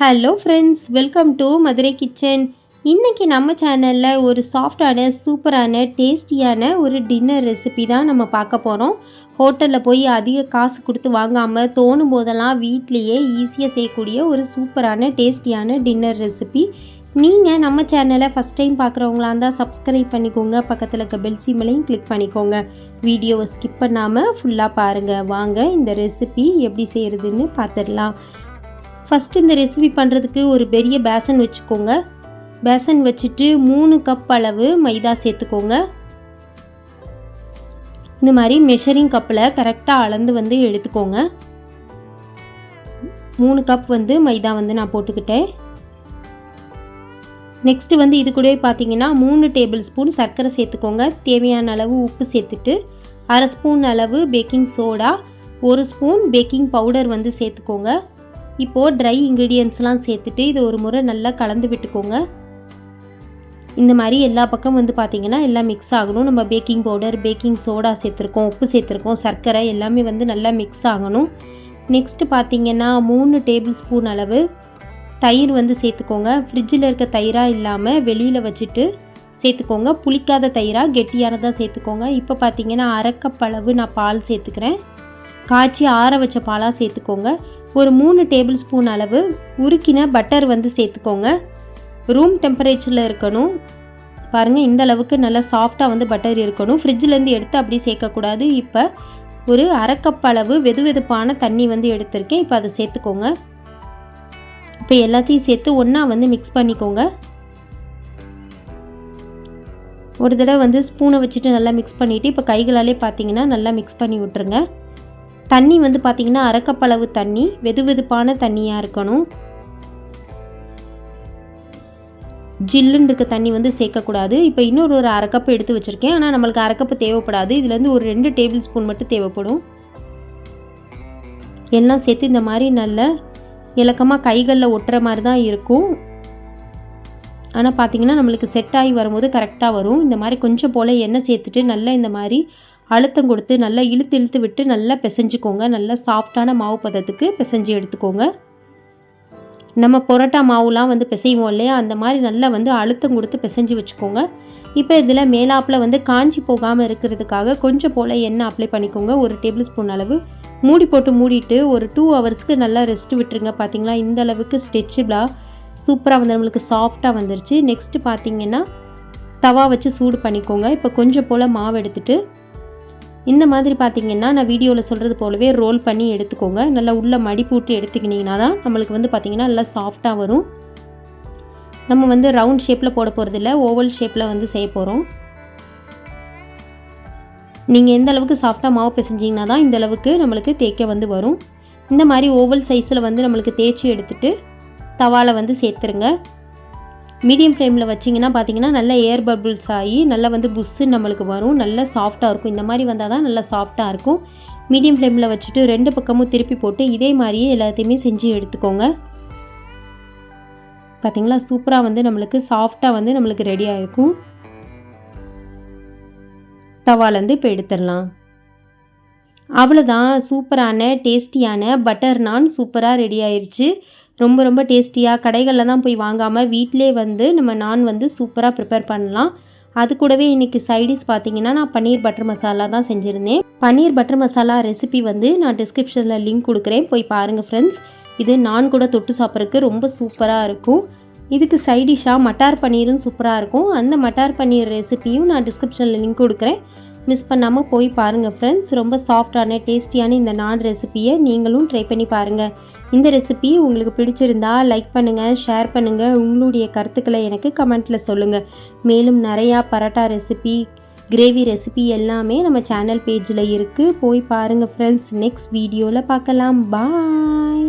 Hello friends welcome to Madurai kitchen இன்றைக்கி நம்ம சேனலில் ஒரு சாஃப்டான சூப்பரான டேஸ்டியான ஒரு டின்னர் ரெசிபி தான் நம்ம பார்க்க போகிறோம் ஹோட்டலில் போய் அதிக காசு கொடுத்து வாங்காமல் தோணும் போதெல்லாம் வீட்லேயே ஈஸியாக செய்யக்கூடிய ஒரு சூப்பரான டேஸ்டியான டின்னர் ரெசிபி நீங்கள் நம்ம சேனலை ஃபஸ்ட் டைம் பார்க்குறவங்களா இருந்தால் சப்ஸ்கிரைப் பண்ணிக்கோங்க. பக்கத்தில் இருக்க பெல் சிம்மலையும் கிளிக் பண்ணிக்கோங்க. வீடியோவை ஸ்கிப் பண்ணாமல் ஃபுல்லாக பாருங்கள் வாங்க இந்த ரெசிபி எப்படி செய்கிறதுன்னு பார்த்துடலாம். ஃபஸ்ட்டு இந்த ரெசிபி பண்ணுறதுக்கு ஒரு பெரிய பேசன் வச்சுக்கோங்க. பேசன் வச்சுட்டு மூணு கப் அளவு மைதா சேர்த்துக்கோங்க. இந்த மாதிரி மெஷரிங் கப்பில் கரெக்டாக அளந்து வந்து எடுத்துக்கோங்க. மூணு கப் வந்து மைதா வந்து நான் போட்டுக்கிட்டேன். நெக்ஸ்ட்டு வந்து இது கூடவே பார்த்தீங்கன்னா மூணு டேபிள் ஸ்பூன் சர்க்கரை சேர்த்துக்கோங்க. தேவையான அளவு உப்பு சேர்த்துட்டு அரை ஸ்பூன் அளவு பேக்கிங் சோடா ஒரு ஸ்பூன் பேக்கிங் பவுடர் வந்து சேர்த்துக்கோங்க. இப்போது ட்ரை இன்க்ரீடியன்ஸ்லாம் சேர்த்துட்டு இது ஒரு முறை நல்லா கலந்து விட்டுக்கோங்க. இந்த மாதிரி எல்லா பக்கம் வந்து பார்த்திங்கன்னா எல்லாம் மிக்ஸ் ஆகணும். நம்ம பேக்கிங் பவுடர் பேக்கிங் சோடா சேர்த்துருக்கோம் உப்பு சேர்த்துருக்கோம் சர்க்கரை எல்லாமே வந்து நல்லா மிக்ஸ் ஆகணும். நெக்ஸ்ட்டு பார்த்திங்கன்னா மூணு டேபிள் ஸ்பூன் அளவு தயிர் வந்து சேர்த்துக்கோங்க. ஃப்ரிட்ஜில் இருக்க தயிராக இல்லாமல் வெளியில் வச்சுட்டு சேர்த்துக்கோங்க. புளிக்காத தயிராக கெட்டியானதாக சேர்த்துக்கோங்க. இப்போ பார்த்தீங்கன்னா அரைக்கப்பளவு நான் பால் சேர்த்துக்கிறேன். காய்ச்சி ஆற வச்ச பாலாக சேர்த்துக்கோங்க. ஒரு மூணு டேபிள் ஸ்பூன் அளவு உருக்கின பட்டர் வந்து சேர்த்துக்கோங்க. ரூம் டெம்பரேச்சரில் இருக்கணும். பாருங்கள் இந்த அளவுக்கு நல்லா சாஃப்டாக வந்து பட்டர் இருக்கணும். ஃப்ரிட்ஜிலேருந்து எடுத்து அப்படி சேர்க்கக்கூடாது. இப்போ ஒரு அரைக்கப் அளவு வெது வெதுப்பான தண்ணி வந்து எடுத்திருக்கேன். இப்போ அதை சேர்த்துக்கோங்க. இப்போ எல்லாத்தையும் சேர்த்து ஒன்றா வந்து மிக்ஸ் பண்ணிக்கோங்க. ஒரு தடவை வந்து ஸ்பூனை வச்சுட்டு நல்லா மிக்ஸ் பண்ணிவிட்டு இப்போ கைகளாலே பார்த்தீங்கன்னா நல்லா மிக்ஸ் பண்ணி விட்டுருங்க. தண்ணி வந்து பார்த்திங்கன்னா அரைக்கப்பளவு தண்ணி வெது வெதுப்பான தண்ணியாக இருக்கணும். ஜில்லுன்னு இருக்க தண்ணி வந்து சேர்க்கக்கூடாது. இப்போ இன்னொரு ஒரு அரைக்கப்பு எடுத்து வச்சுருக்கேன். ஆனால் நம்மளுக்கு அரைக்கப்பு தேவைப்படாது. இதுலேருந்து ஒரு ரெண்டு டேபிள் ஸ்பூன் மட்டும் தேவைப்படும். எல்லாம் சேர்த்து இந்த மாதிரி நல்ல இலக்கமாக கைகளில் ஒட்டுற மாதிரி தான் இருக்கும். ஆனால் பார்த்திங்கன்னா நம்மளுக்கு செட் ஆகி வரும்போது கரெக்டாக வரும். இந்த மாதிரி கொஞ்சம் போல் எண்ணெய் சேர்த்துட்டு நல்லா இந்த மாதிரி அழுத்தம் கொடுத்து நல்லா இழுத்து இழுத்து விட்டு நல்லா பிசைஞ்சுக்கோங்க. நல்லா சாஃப்டான மாவு பதத்துக்கு பிசைஞ்சு எடுத்துக்கோங்க. நம்ம பொரோட்டா மாவுலாம் வந்து பிசைவோம் இல்லையா? அந்த மாதிரி நல்லா வந்து அழுத்தம் கொடுத்து பிசைஞ்சு வச்சுக்கோங்க. இப்போ இதில் மேலாப்பில் வந்து காஞ்சி போகாமல் இருக்கிறதுக்காக கொஞ்சம் போல் எண்ணெய் அப்ளை பண்ணிக்கோங்க. ஒரு டேபிள் ஸ்பூன் அளவு. மூடி போட்டு மூடிட்டு ஒரு டூ ஹவர்ஸ்க்கு நல்லா ரெஸ்ட் விட்டுருங்க. பார்த்தீங்களா? இந்த அளவுக்கு ஸ்ட்ரெச்சபிளாக சூப்பராக வந்து நம்மளுக்கு சாஃப்டாக வந்துருச்சு. நெக்ஸ்ட்டு பார்த்தீங்கன்னா தவா வச்சு சூடு பண்ணிக்கோங்க. இப்போ கொஞ்சம் போல் மாவு எடுத்துகிட்டு இந்த மாதிரி பார்த்தீங்கன்னா நான் வீடியோவில் சொல்கிறது போலவே ரோல் பண்ணி எடுத்துக்கோங்க. நல்லா உள்ளே மடிப்பு விட்டு தான் நம்மளுக்கு வந்து பார்த்திங்கன்னா நல்லா சாஃப்டாக வரும். நம்ம வந்து ரவுண்ட் ஷேப்பில் போட போகிறதில்ல ஓவல் ஷேப்பில் வந்து செய்ய போகிறோம் நீங்கள் எந்த அளவுக்கு சாஃப்டாக மாவு பிசைஞ்சிங்கன்னா தான் இந்த அளவுக்கு நம்மளுக்கு தேய்க்க வந்து வரும். இந்த மாதிரி ஓவல் சைஸில் வந்து நம்மளுக்கு தேய்ச்சி எடுத்துகிட்டு தவாவில் வந்து சேர்த்துருங்க. மீடியம் ஃப்ளேமில் வச்சிங்கன்னா பார்த்தீங்கன்னா நல்லா ஏர் பபிள்ஸ் ஆகி நல்லா வந்து புஸ்ஸு நம்மளுக்கு வரும். நல்லா சாஃப்டாக இருக்கும். இந்த மாதிரி வந்தால் தான் நல்லா சாஃப்டாக இருக்கும். மீடியம் ஃப்ளேமில் வச்சுட்டு ரெண்டு பக்கமும் திருப்பி போட்டு இதே மாதிரியே எல்லாத்தையுமே செஞ்சு எடுத்துக்கோங்க. பார்த்திங்களா? சூப்பராக வந்து நம்மளுக்கு சாஃப்டாக வந்து நம்மளுக்கு ரெடியாக இருக்கும் தவாலேருந்து இப்போ எடுத்துடலாம். அவ்வளோதான் சூப்பரான டேஸ்டியான பட்டர் நான் சூப்பராக ரெடி ஆயிடுச்சு ரொம்ப ரொம்ப டேஸ்டியாக கடைகளில் தான் போய் வாங்காமல் வீட்டிலே வந்து நம்ம நான் வந்து சூப்பராக ப்ரிப்பேர் பண்ணலாம். அது கூடவே இன்றைக்கி சைடிஷ் பார்த்தீங்கன்னா நான் பன்னீர் பட்டர் மசாலா தான் செஞ்சுருந்தேன். பன்னீர் பட்டர் மசாலா ரெசிபி வந்து நான் டிஸ்கிரிப்ஷனில் லிங்க் கொடுக்குறேன். போய் பாருங்கள் ஃப்ரெண்ட்ஸ் இது நான் கூட தொட்டு சாப்பிட்றதுக்கு ரொம்ப சூப்பராக இருக்கும். இதுக்கு சைடிஷாக மட்டார் பன்னீரும் சூப்பராக இருக்கும். அந்த மட்டார் பன்னீர் ரெசிபியும் நான் டிஸ்கிரிப்ஷனில் லிங்க் கொடுக்குறேன். மிஸ் பண்ணாமல் போய் பாருங்கள் ஃப்ரெண்ட்ஸ் ரொம்ப சாஃப்டான டேஸ்டியான இந்த நான் ரெசிப்பியை நீங்களும் ட்ரை பண்ணி பாருங்கள் இந்த ரெசிபி உங்களுக்கு பிடிச்சிருந்தா லைக் பண்ணுங்கள் ஷேர் பண்ணுங்கள் உங்களுடைய கருத்துக்களை எனக்கு கமெண்ட்டில் சொல்லுங்கள் மேலும் நிறையா பரோட்டா ரெசிபி கிரேவி ரெசிபி எல்லாமே நம்ம சேனல் பேஜில் இருக்குது போய் பாருங்கள் ஃப்ரெண்ட்ஸ் நெக்ஸ்ட் வீடியோவில் பார்க்கலாம். பாய்